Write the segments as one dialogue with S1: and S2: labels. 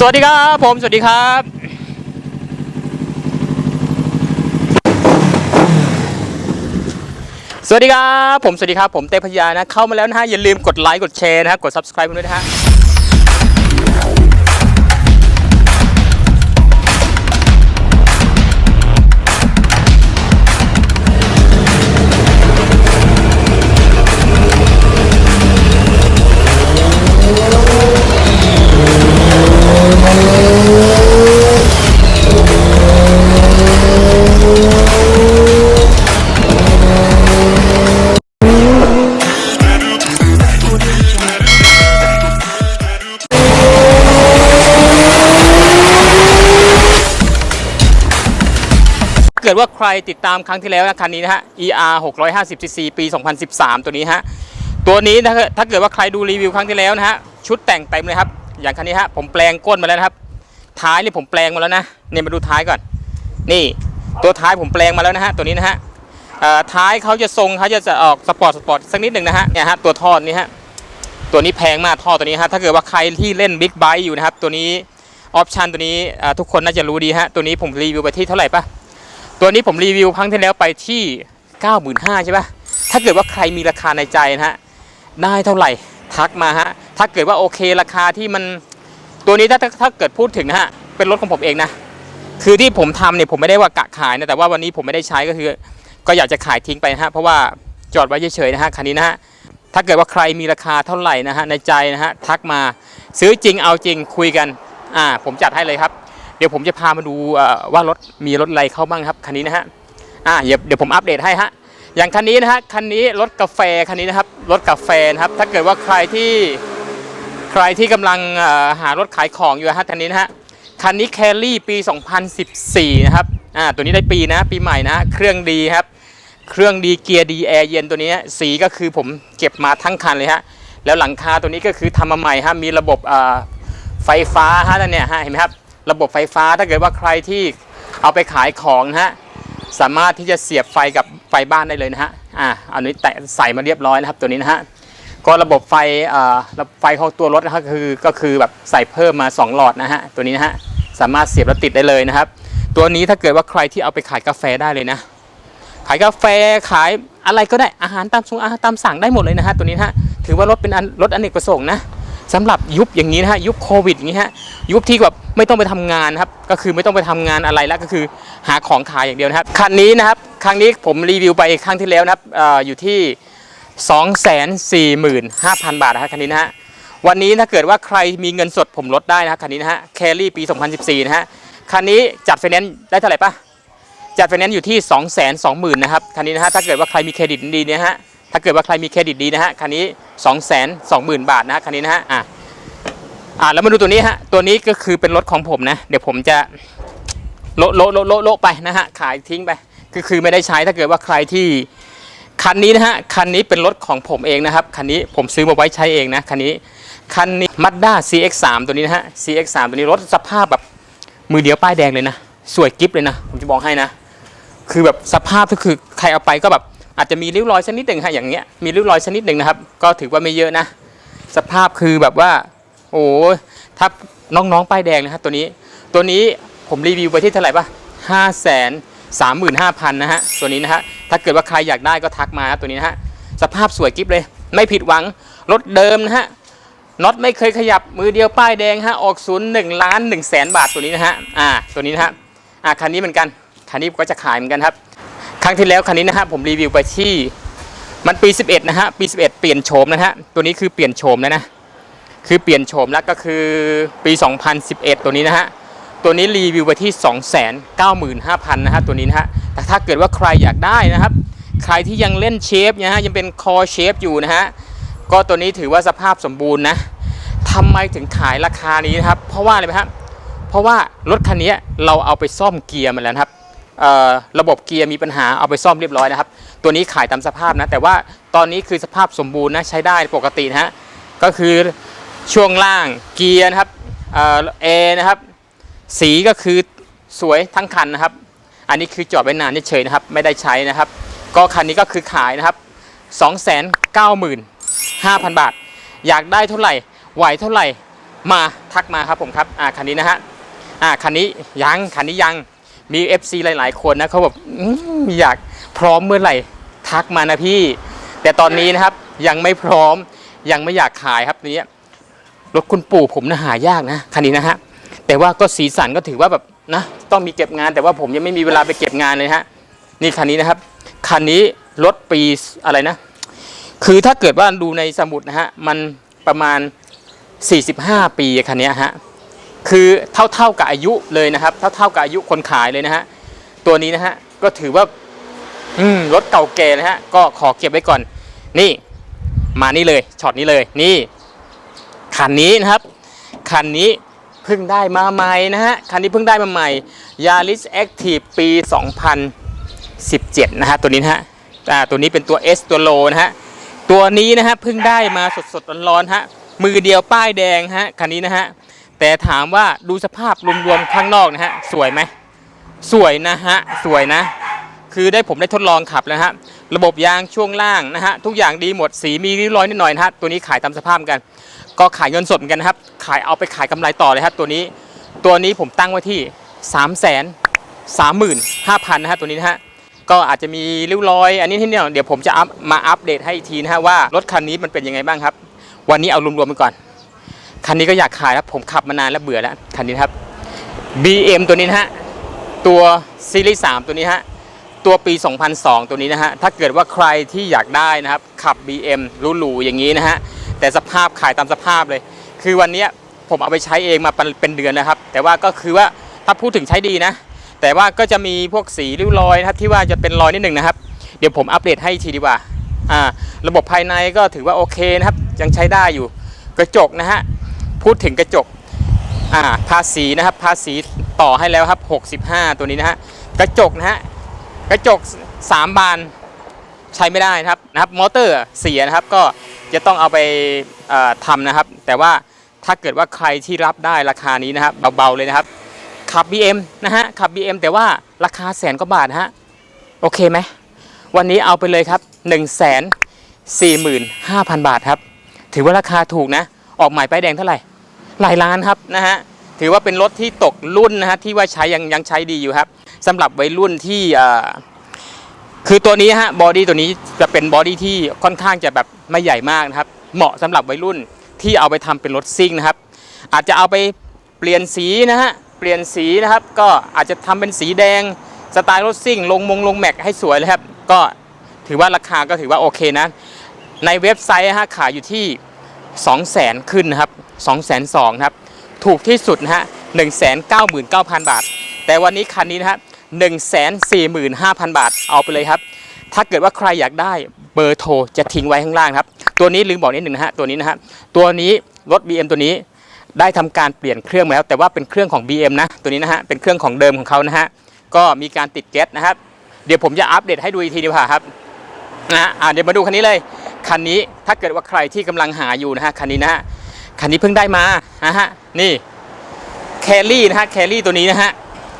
S1: สวัสดีครับผม สวัสดีครับ สวัสดีครับผมสวัสดีครับผมเต้พยานะ เข้ามาแล้วนะฮะ อย่าลืมกดไลค์กดแชร์นะฮะ กด subscribe กันด้วยนะฮะ เกิดว่าใครติดตามครั้งที่แล้วนะคันนี้นะฮะ ER 650 cc ปี 2013 ตัวนี้ฮะ ตัวนี้ถ้าถ้าเกิดว่าใครดูรีวิวครั้งที่แล้วนะฮะ ชุดแต่งเต็มเลยครับ อย่างคันนี้ฮะ ผมแปลงก้นมาแล้วนะครับ ท้ายนี่ผมแปลงมาแล้วนะ เนี่ยมาดูท้ายก่อน นี่ตัวท้ายผมแปลงมาแล้วนะฮะ ตัวนี้นะฮะเอ่อท้ายเขาจะทรงเขาจะจะออกสปอร์ตสปอร์ตสักนิดหนึ่งนะฮะ เนี่ยฮะตัวท่อนี้ฮะ ตัวนี้แพงมากท่อตัวนี้ฮะ ถ้าเกิดว่าใครที่เล่นบิ๊กไบค์อยู่นะครับ ตัวนี้ออปชันตัวนี้ทุกคนน่าจะรู้ดีฮะ ตัวนี้ผมรีวิวไปที่เท่าไหร่ปะ ตัวนี้ผมรีวิวครั้งที่แล้วไปที่ 95,000ใช่ปะถ้าเกิดว่าใครมีราคาในใจนะฮะได้เท่าไหร่ทักมาฮะถ้าเกิดว่าโอเคราคาที่มันตัวนี้ถ้าถ้าเกิดพูดถึงนะฮะเป็นรถของผมเองนะคือที่ผมทำเนี่ยผมไม่ได้ว่ากะขายนะแต่ว่าวันนี้ผมไม่ได้ใช้ก็คือ ก็อยากจะขายทิ้งไปนะฮะเพราะว่าจอดไว้เฉยๆนะฮะคันนี้นะฮะถ้าเกิดว่าใครมีราคาเท่าไหร่นะฮะในใจนะฮะทักมาซื้อจริงเอาจริงคุยกันอ่าผมจัดให้เลยครับ เดี๋ยวผมจะพามาดูว่ารถมีรถอะไรเข้าบ้างครับคันนี้นะฮะอ่าเดี๋ยวผมอัปเดตให้ฮะอย่างคันนี้นะฮะคันนี้รถกาแฟคันนี้นะครับรถกาแฟนะครับ ถ้าเกิดว่าใครที่ใครที่กำลังหารถขายของอยู่ฮะคันนี้นะฮะคันนี้แคลรี่ปี 2014 นะครับอ่าตัวนี้ได้ปีนะ ปีใหม่นะ เครื่องดีครับ เครื่องดีเกียร์ดีแอร์เย็นตัวนี้สีก็คือผมเก็บมาทั้งคันเลยฮะแล้วหลังคาตัวนี้ก็คือทำมาใหม่ฮะมีระบบไฟฟ้าฮะนั่นเนี่ยฮะเห็นไหมครับ ระบบไฟฟ้าถ้าเกิดว่าใครที่เอาไปขายของนะฮะสามารถที่จะเสียบไฟกับไฟบ้านได้เลยนะฮะอ่าอันนี้แตะใส่มาเรียบร้อยนะครับตัวนี้นะฮะก็ระบบไฟอ่าระบบไฟของตัวรถนะครับคือก็คือแบบใส่เพิ่มมา 2 หลอดนะฮะตัวนี้นะฮะสามารถเสียบแล้วติดได้เลยนะครับ ตัวนี้ถ้าเกิดว่าใครที่เอาไปขายกาแฟได้เลยนะขายกาแฟขายอะไรก็ได้อาหารตามส่งอาหารตามสั่งได้หมดเลยนะฮะตัวนี้นะฮะถือว่ารถเป็นอันรถอเนกประสงค์นะ สำหรับยุคอย่างนี้นะฮะยุคโควิดอย่างนี้ฮะยุคที่แบบไม่ต้องไปทำงานครับก็คือไม่ต้องไปทำงานอะไรแล้วก็คือหาของขายอย่างเดียวนะครับคันนี้นะครับครั้งนี้ผมรีวิวไปครั้งที่แล้วนะครับออยู่ที่ 245,000 บาทนะฮะคันนี้นะฮะวันนี้ถ้าเกิดว่าใครมีเงินสดผมลดได้นะฮะคันนี้นะฮะแครี่ปี 2014 นะฮะคันนี้จัดไฟแนนซ์ได้เท่าไหร่ปะจัดไฟแนนซ์อยู่ที่ 2 2 0 0 0 0นะครับคันนี้นะฮะถ้าเกิดว่าใครมีเครดิตดีนะฮะ ถ้าเกิดว่าใครมีเครดิตดีนะฮะคันนี้2 2 0 0 0 0บาทนะฮะคันนี้นะฮะอะอะแล้วมาดูตัวนี้ฮะตัวนี้ก็คือเป็นรถของผมนะ เดี๋ยวผมจะโละโละโละโละโลไปนะฮะขายทิ้งไปก็คือไม่ได้ใช้ถ้าเกิดว่าใครที่คันนี้นะฮะคันนี้เป็นรถของผมเองนะครับคันนี้ผมซื้อมาไว้ใช้เองนะคันนี้คันนี้ Mazda CX3 ตัวนี้นะฮะ CX3 ตัวนี้รถสภาพแบบมือเดียวป้ายแดงเลยนะ สวยกิ๊บเลยนะ ผมจะบอกให้นะ คือแบบสภาพก็คือใครเอาไปก็แบบ อาจจะมีริ้วรอยสักนิดหนึ่งฮะอย่างเงี้ยมีริ้วรอยสักนิดหนึ่งนะครับ ก็ถือว่าไม่เยอะนะ สภาพคือแบบว่า โอ้ถ้าน้องๆป้ายแดงนะครับตัวนี้ ตัวนี้ผมรีวิวไปที่เท่าไหร่ปะห้าแสนสามหมื่นห้าพันนะฮะตัวนี้นะฮะถ้าเกิดว่าใครอยากได้ก็ทักมาตัวนี้นะฮะสภาพสวยกิ๊บเลย ไม่ผิดหวังรถเดิมนะฮะน็อตไม่เคยขยับมือเดียวป้ายแดงฮะออกศูนย์หนึ่งล้านหนึ่งแสนบาทตัวนี้นะฮะอ่าตัวนี้นะฮะอะคันนี้เหมือนกันคันนี้ก็จะขายเหมือนกันครับ รั้งที่แล้วคันนี้นะฮะผมรีวิวไปที่มันปี 11 นะฮะปี 11 เปลี่ยนโฉมนะฮะตัวนี้คือเปลี่ยนโฉมแล้วนะคือเปลี่ยนโฉมแล้วก็คือปี 2011 ตัวนี้นะฮะตัวนี้รีวิวไปที่ 295,000นะฮะตัวนี้นะฮะแต่ถ้าเกิดว่าใครอยากได้นะครับ ใครที่ยังเล่นเชฟนะฮะยังเป็นคอเชฟอยู่นะฮะก็ตัวนี้ถือว่าสภาพสมบูรณ์นะทำไมถึงขายราคานี้นะครับ เพราะว่าอะไรไหมครับเพราะว่ารถคันนี้เราเอาไปซ่อมเกียร์มาแล้วครับ ระบบเกียร์มีปัญหาเอาไปซ่อมเรียบร้อยนะครับ ตัวนี้ขายตามสภาพนะ แต่ว่าตอนนี้คือสภาพสมบูรณ์นะใช้ได้ปกตินะฮะก็คือช่วงล่างเกียร์นะครับเออแอนะครับ สีก็คือสวยทั้งคันนะครับ อันนี้คือจอดไว้นานเฉยนะครับ ไม่ได้ใช้นะครับ ก็คันนี้ก็คือขายนะครับ 295,000 บาท อยากได้เท่าไหร่ไหวเท่าไหร่มาทักมาครับผมครับอ่าคันนี้นะฮะอ่าคันนี้ยังคันนี้ยัง มี FC หลาย ๆ คนนะเขาแบบอยากพร้อมเมื่อไหร่ทักมานะพี่ แต่ตอนนี้นะครับยังไม่พร้อมยังไม่อยากขายครับเนี้ยรถคุณปู่ผมนะหายากนะคันนี้นะฮะแต่ว่าก็สีสันก็ถือว่าแบบนะต้องมีเก็บงานแต่ว่าผมยังไม่มีเวลาไปเก็บงานเลยฮะนี่คันนี้นะครับคันนี้รถปีอะไรนะ คือถ้าเกิดว่าดูในสมุดนะฮะมันประมาณ 45 ปีคันนี้ฮะ คือเท่าเท่าๆกับอายุเลยนะครับ เท่าเท่าๆกับอายุคนขายเลยนะฮะตัวนี้นะฮะก็ถือว่า อืมรถเก่าแก่นะฮะก็ขอเก็บไว้ก่อน นี่ มานี่เลยช็อตนี้เลย นี่คันนี้นะครับคันนี้เพิ่งได้มาใหม่นะฮะคันนี้เพิ่งได้มาใหม่ Yaris Active ปี 2017 นะฮะตัวนี้นะฮะอ่าตัวนี้เป็นตัว S ตัวโลนะฮะตัวนี้นะฮะเพิ่งได้มาสดๆร้อนๆฮะมือเดียวป้ายแดงฮะคันนี้นะฮะ แต่ถามว่าดูสภาพรวมๆข้างนอกนะฮะสวยไหมสวยนะฮะสวยนะ คือได้ผมได้ทดลองขับแล้วฮะระบบยางช่วงล่างนะฮะทุกอย่างดีหมดสีมีริ้วรอยนิดหน่อยนะฮะตัวนี้ขายตามสภาพกัน ก็ขายเงินสดเหมือนกันนะครับ ขายเอาไปขายกำไรต่อเลยครับตัวนี้ตัวนี้ผมตั้งไว้ที่3 3 5 0 0 0นะฮะตัวนี้นะฮะก็อาจจะมีริ้วรอย อันนี้ที่เนี่ยเดี๋ยวผมจะอัพมาอัปเดตให้อีกทีนะฮะว่ารถคันนี้มันเป็นยังไงบ้างครับ วันนี้เอารวมๆไปก่อน คันนี้ก็อยากขายครับผมขับมานานแล้วเบื่อแล้วคันนี้ครับ BM ตัวนี้นะฮะตัวซีรีส์3ตัวนี้ฮะตัวปี 2002 ตัวนี้นะฮะถ้าเกิดว่าใครที่อยากได้นะครับขับ BM หรูๆอย่างนี้นะฮะแต่สภาพขายตามสภาพเลย คือวันนี้ผมเอาไปใช้เองมาเป็นเดือนนะครับ แต่ว่าก็คือว่าถ้าพูดถึงใช้ดีนะ แต่ว่าก็จะมีพวกสีริ้วรอยนะครับที่ว่าจะเป็นรอยนิดหนึ่งนะครับ เดี๋ยวผมอัปเดตให้ทีดีกว่าอ่า ระบบภายในก็ถือว่าโอเคนะครับ ยังใช้ได้อยู่ กระจกนะฮะ พูดถึงกระจกอ่าภาษีนะครับ ภาษีต่อให้แล้วครับ 65 ตัวนี้นะฮะกระจกนะฮะกระจก 3 บานใช้ไม่ได้นะครับนะครับมอเตอร์เสียนะครับก็จะต้องเอาไปทำนะครับ แต่ว่าถ้าเกิดว่าใครที่รับได้ราคานี้นะครับเบาๆเลยนะครับขับ BM นะฮะขับ BM แต่ว่าราคาแสนกว่าบาทฮะโอเคไหมวันนี้เอาไปเลยครับ 1 4 5 0 0 0 บาทครับ ถือว่าราคาถูกนะ ออกหมายป้ายแดงเท่าไหร่หลายล้านครับนะฮะถือว่าเป็นรถที่ตกรุ่นนะฮะที่ว่าใช้ยังยังใช้ดีอยู่ครับสำหรับวัยรุ่นที่คือตัวนี้ฮะบอดี้ตัวนี้จะเป็นบอดี้ที่ค่อนข้างจะแบบไม่ใหญ่มากนะครับ เหมาะสำหรับวัยรุ่นที่เอาไปทำเป็นรถซิ่งนะครับ อาจจะเอาไปเปลี่ยนสีนะฮะเปลี่ยนสีนะครับ ก็อาจจะทำเป็นสีแดงสไตล์รถซิ่ง ลงมงลงแม็กให้สวยเลยครับ ก็ถือว่าราคาก็ถือว่าโอเคนะ ในเว็บไซต์ฮะขายอยู่ที่ 2 0 0 0 0 0ขึ้นนะครับ2 2 0 0 0ครับ ถูกที่สุดนะฮะ199,000บาท แต่วันนี้คันนี้นะฮะ145,000บาท เอาไปเลยครับ ถ้าเกิดว่าใครอยากได้เบอร์โทรจะทิ้งไว้ข้างล่างครับ ตัวนี้ลืมบอกนิดหนึ่งนะฮะ ตัวนี้นะฮะ ตัวนี้รถ BM ตัวนี้ได้ทำการเปลี่ยนเครื่องมาแล้ว แต่ว่าเป็นเครื่องของ BM นะ ตัวนี้นะฮะ เป็นเครื่องของเดิมของเขานะฮะ ก็มีการติดแก๊สนะครับ เดี๋ยวผมจะอัปเดตให้ดูอีกทีดีกว่าครับ นะฮะเดี๋ยวมาดูคันนี้เลย คันนี้ถ้าเกิดว่าใครที่กำลังหาอยู่นะฮะคันนี้นะฮะคันนี้เพิ่งได้มานะฮะนี่แคลรี่นะฮะแคลรี่ตัวนี้นะฮะ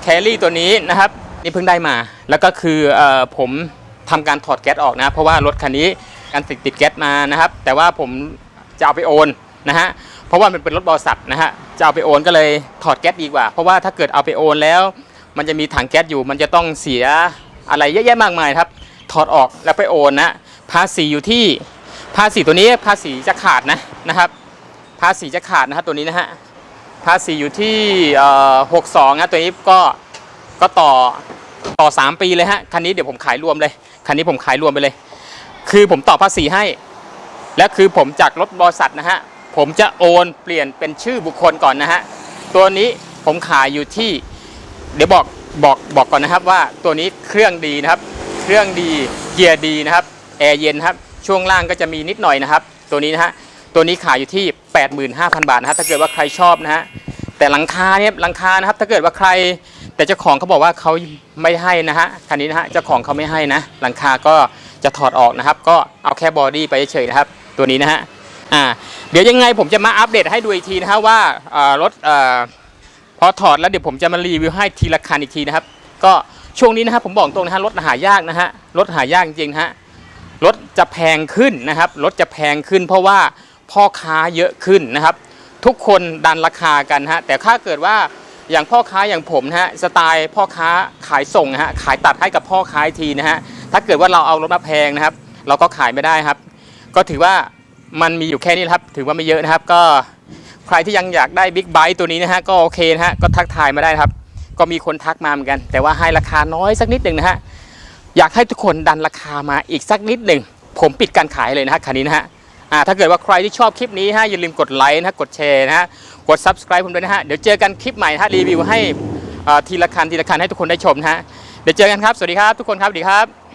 S1: แคลรี่ตัวนี้นะครับนี่เพิ่งได้มา แล้วก็คือเอ่อผมทำการถอดแก๊สออกนะ เพราะว่ารถคันนี้การติดติดแก๊สมานะครับ แต่ว่าผมจะเอาไปโอนนะฮะเพราะว่ามันเป็นรถบริษัทนะฮะจะเอาไปโอนก็เลยถอดแก๊สดีกว่า เพราะว่าถ้าเกิดเอาไปโอนแล้ว มันจะมีถังแก๊สอยู่ มันจะต้องเสียอะไรเยอะแยะมากมายครับถอดออกแล้วไปโอนนะภาษีอยู่ที่ ภาษีตัวนี้ภาษีจะขาดนะนะครับ ภาษีจะขาดนะครับตัวนี้นะฮะภาษีอยู่ที่หกสองนะตัวนี้ก็ก็ต่อต่อ 3 ปีเลยฮะคันนี้เดี๋ยวผมขายรวมเลยคันนี้ผมขายรวมไปเลย คือผมต่อภาษีให้ และคือผมจากรถบริษัทนะฮะผมจะโอนเปลี่ยนเป็นชื่อบุคคลก่อนนะฮะตัวนี้ผมขายอยู่ที่ เดี๋ยวบอกบอกบอกก่อนนะครับว่าตัวนี้เครื่องดีนะครับ เครื่องดีเกียร์ดีนะครับแอร์เย็นครับ ช่วงล่างก็จะมีนิดหน่อยนะครับ ตัวนี้นะฮะตัวนี้ขายอยู่ที่ 85,000 บาทนะฮะถ้าเกิดว่าใครชอบนะฮะแต่หลังคาเนี่ยหลังคานะครับถ้าเกิดว่าใคร แต่เจ้าของเขาบอกว่าเขาไม่ให้นะฮะคันนี้นะฮะเจ้าของเขาไม่ให้นะ หลังคาก็จะถอดออกนะครับ ก็เอาแค่บอดี้ไปเฉยๆนะครับ ตัวนี้นะฮะอ่าเดี๋ยวยังไงผมจะมาอัปเดตให้ดูอีกทีนะฮะว่าอ่ารถอ่าพอถอดแล้วเดี๋ยวผมจะมารีวิวให้ทีละคันอีกทีนะครับ ก็ช่วงนี้นะครับผมบอกตรงนะฮะรถหายากนะฮะรถหายากจริงๆนะฮะ รถจะแพงขึ้นนะครับรถจะแพงขึ้น เพราะว่าพ่อค้าเยอะขึ้นนะครับ ทุกคนดันราคากันฮะแต่ถ้าเกิดว่าอย่างพ่อค้าอย่างผมนะฮะสไตล์พ่อค้าขายส่งฮะขายตัดให้กับพ่อค้าทีนะฮะถ้าเกิดว่าเราเอารถมาแพงนะครับ เราก็ขายไม่ได้ครับ ก็ถือว่ามันมีอยู่แค่นี้ครับ ถือว่าไม่เยอะนะครับ ก็ใครที่ยังอยากได้บิ๊กไบค์ตัวนี้นะฮะก็โอเคนะฮะก็ทักทายมาได้ครับ ก็มีคนทักมาเหมือนกัน แต่ว่าให้ราคาน้อยสักนิดหนึ่งนะฮะ อยากให้ทุกคนดันราคามาอีกสักนิดหนึ่ง ผมปิดการขายเลยนะฮะคันนี้นะฮะอ่าถ้าเกิดว่าใครที่ชอบคลิปนี้ฮะอย่าลืมกดไลค์นะฮะกดแชร์นะฮะกด subscribe ผมด้วยนะฮะเดี๋ยวเจอกันคลิปใหม่นะฮะรีวิวให้ทีละคันทีละคันให้ทุกคนได้ชมนะฮะเดี๋ยวเจอกันครับ สวัสดีครับทุกคนครับสวัสดีครับ